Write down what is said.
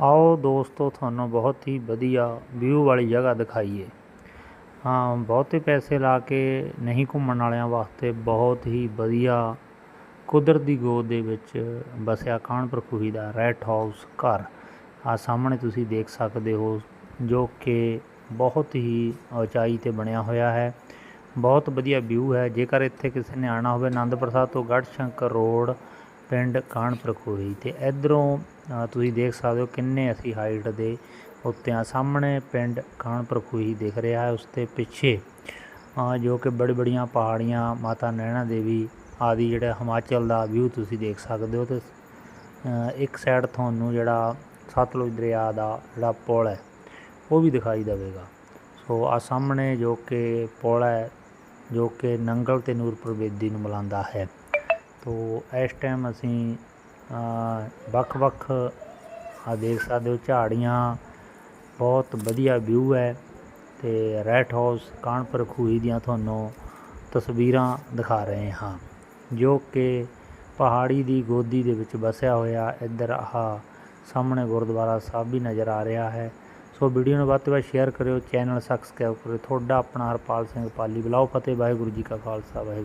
ਆਓ ਦੋਸਤੋ, ਤੁਹਾਨੂੰ ਬਹੁਤ ਹੀ ਵਧੀਆ ਵਿਊ ਵਾਲੀ ਜਗ੍ਹਾ ਦਿਖਾਈਏ। ਹਾਂ, ਬਹੁਤੇ ਪੈਸੇ ਲਾ ਕੇ ਨਹੀਂ ਘੁੰਮਣ ਵਾਲਿਆਂ ਵਾਸਤੇ ਬਹੁਤ ਹੀ ਵਧੀਆ ਕੁਦਰਤ ਦੀ ਗੋਦ ਦੇ ਵਿੱਚ ਵਸਿਆ ਕਾਨਪੁਰ ਖੂਹੀ ਦਾ ਰੈਟ ਹਾਊਸ ਘਰ। ਆ ਸਾਹਮਣੇ ਤੁਸੀਂ ਦੇਖ ਸਕਦੇ ਹੋ, ਜੋ ਕਿ ਬਹੁਤ ਹੀ ਉਚਾਈ ਤੇ ਬਣਿਆ ਹੋਇਆ ਹੈ। ਬਹੁਤ ਵਧੀਆ ਵਿਊ ਹੈ। ਜੇਕਰ ਇੱਥੇ ਕਿਸੇ ਨੇ ਆਣਾ ਹੋਵੇ, ਆਨੰਦਪੁਰ ਸਾਹਿਬ ਤੋਂ ਗੜ੍ਹਸ਼ੰਕਰ ਰੋਡ ਪਿੰਡ ਕਾਨਪੁਰ ਖੂਹੀ ਤੇ ਇਧਰੋਂ ਤੁਸੀਂ ਦੇਖ ਸਕਦੇ ਹੋ ਕਿੰਨੇ ਅਸੀਂ ਹਾਈਟ ਦੇ ਉੱਤੇ ਆ ਸਾਹਮਣੇ ਪਿੰਡ ਕਾਨਪੁਰ ਖੂਹੀ ਦਿਖ ਰਿਹਾ ਹੈ, ਉਸ ਦੇ ਪਿੱਛੇ ਜੋ ਕਿ ਬੜੀ ਬੜੀਆਂ ਪਹਾੜੀਆਂ, ਮਾਤਾ ਨੈਣਾ ਦੇਵੀ ਆਦਿ ਜਿਹੜਾ ਹਿਮਾਚਲ ਦਾ ਵਿਊ ਤੁਸੀਂ ਦੇਖ ਸਕਦੇ ਹੋ ਤੇ ਇੱਕ ਸਾਈਡ ਤੁਹਾਨੂੰ ਜਿਹੜਾ ਸਤਲੁਜ ਦਰਿਆ ਦਾ ਜਿਹੜਾ ਪੁਲ ਹੈ, ਉਹ ਵੀ ਦਿਖਾਈ ਦੇਵੇਗਾ। ਸੋ ਆ ਸਾਹਮਣੇ ਜੋ ਕਿ ਪੁਲ ਹੈ, ਜੋ ਕਿ ਨੰਗਲ ਤੇ ਨੂਰਪੁਰ ਬੇਦੀ ਨੂੰ ਮਿਲਾਉਂਦਾ ਹੈ। ਤੋ ਇਸ ਟਾਈਮ ਅਸੀਂ ਵੱਖ-ਵੱਖ ਆ ਦੇਖ ਸਕਦੇ ਹੋ, ਝਾੜੀਆਂ, ਬਹੁਤ ਵਧੀਆ ਵਿਊ ਹੈ ਤੇ ਰੈਟ ਹਾਊਸ ਕਾਨਪੁਰ ਖੂਹੀ ਦੀਆਂ ਤੁਹਾਨੂੰ ਤਸਵੀਰਾਂ ਦਿਖਾ ਰਹੇ ਹਾਂ, ਜੋ ਕਿ ਪਹਾੜੀ ਦੀ ਗੋਦੀ ਦੇ ਵਿੱਚ ਵਸਿਆ ਹੋਇਆ ਇੱਧਰ ਆਹ ਸਾਹਮਣੇ ਗੁਰਦੁਆਰਾ ਸਾਹਿਬ ਵੀ ਨਜ਼ਰ ਆ ਰਿਹਾ ਹੈ। ਸੋ ਵੀਡੀਓ ਨੂੰ ਵੱਧ ਤੋਂ ਵੱਧ ਸ਼ੇਅਰ ਕਰਿਓ ਚੈਨਲ ਸਬਸਕ੍ਰਾਈਬ ਕਰਿਓ, ਤੁਹਾਡਾ ਆਪਣਾ ਹਰਪਾਲ ਸਿੰਘ ਪਾਲੀ ਬਲਾਓ ਫਤਿਹ, ਵਾਹਿਗੁਰੂ ਜੀ ਕਾ ਖਾਲਸਾ, ਵਾਹਿਗੁਰੂ